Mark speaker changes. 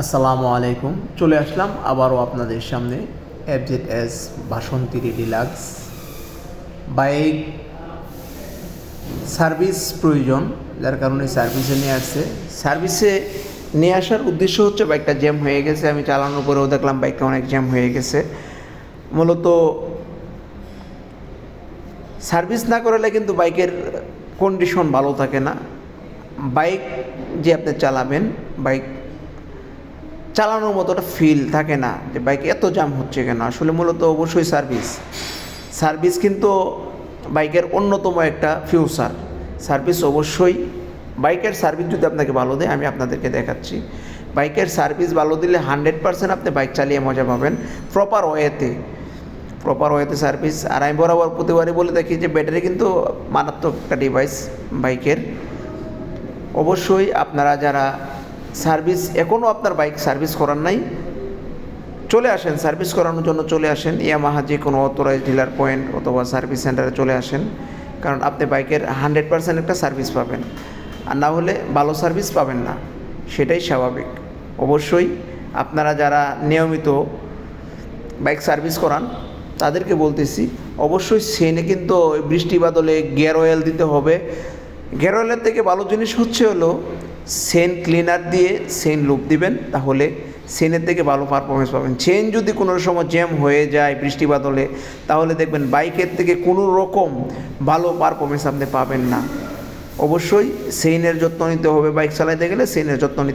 Speaker 1: আসসালামু আলাইকুম। চলে আসলাম আবারও আপনাদের সামনে FZ S Basanti deluxe bike service প্রয়োজন, যার কারণে সার্ভিসে নিয়ে আসছে। সার্ভিসে নিয়ে আসার উদ্দেশ্য হচ্ছে বাইকটা জ্যাম হয়ে গেছে। আমি চালানোর পরেও দেখলাম বাইকটা অনেক জ্যাম হয়ে গেছে। মূলত সার্ভিস না করলে কিন্তু বাইকের কন্ডিশন ভালো থাকে না। বাইক যে আপনি চালাবেন বাইক চালানোর মতো একটা ফিল থাকে না যে বাইক এত জাম হচ্ছে কেন? আসলে মূলত অবশ্যই সার্ভিস সার্ভিস কিন্তু বাইকের অন্যতম একটা ফিউচার সার্ভিস অবশ্যই বাইকের সার্ভিস যদি আপনাকে ভালো দেয়, আমি আপনাদেরকে দেখাচ্ছি। বাইকের সার্ভিস ভালো দিলে হান্ড্রেড পার্সেন্ট আপনি বাইক চালিয়ে মজা পাবেন প্রপার ওয়েতে প্রপার ওয়েতে সার্ভিস আর আমি বরাবর প্রতিবারই বলে থাকি যে ব্যাটারি কিন্তু মারাত্মক একটা ডিভাইস বাইকের। অবশ্যই আপনারা যারা সার্ভিস এখনও আপনার বাইক সার্ভিস করার নাই। চলে আসেন, সার্ভিস করানোর জন্য চলে আসেন। ইয়ামাহা যে কোনো অথরাইজ ডিলার পয়েন্ট অথবা সার্ভিস সেন্টারে চলে আসেন। কারণ আপনি বাইকের হান্ড্রেড পার্সেন্ট একটা সার্ভিস পাবেন। আর না হলে ভালো সার্ভিস পাবেন না। সেটাই স্বাভাবিক। অবশ্যই আপনারা যারা নিয়মিত বাইক সার্ভিস করান, তাদেরকে বলতেছি, অবশ্যই সেনে কিন্তু বৃষ্টি বাদলে গিয়ার অয়েল দিতে হবে। গিয়ার অয়েলের থেকে ভালো জিনিস হচ্ছে হলো সেন ক্লিনার দিয়ে সেন লুপ দিবেন, তাহলে সেনের থেকে ভালো পারফরমেন্স পাবেন। চেন যদি কোনো সময় জ্যাম হয়ে যায় বৃষ্টি বাদলে, তাহলে দেখবেন বাইকের থেকে কোনো রকম ভালো পারফরমেন্স আপনি পাবেন না। অবশ্যই সেইনের যত্ন নিতে হবে বাইক চালাইতে গেলে সেইনের যত্ন নিতে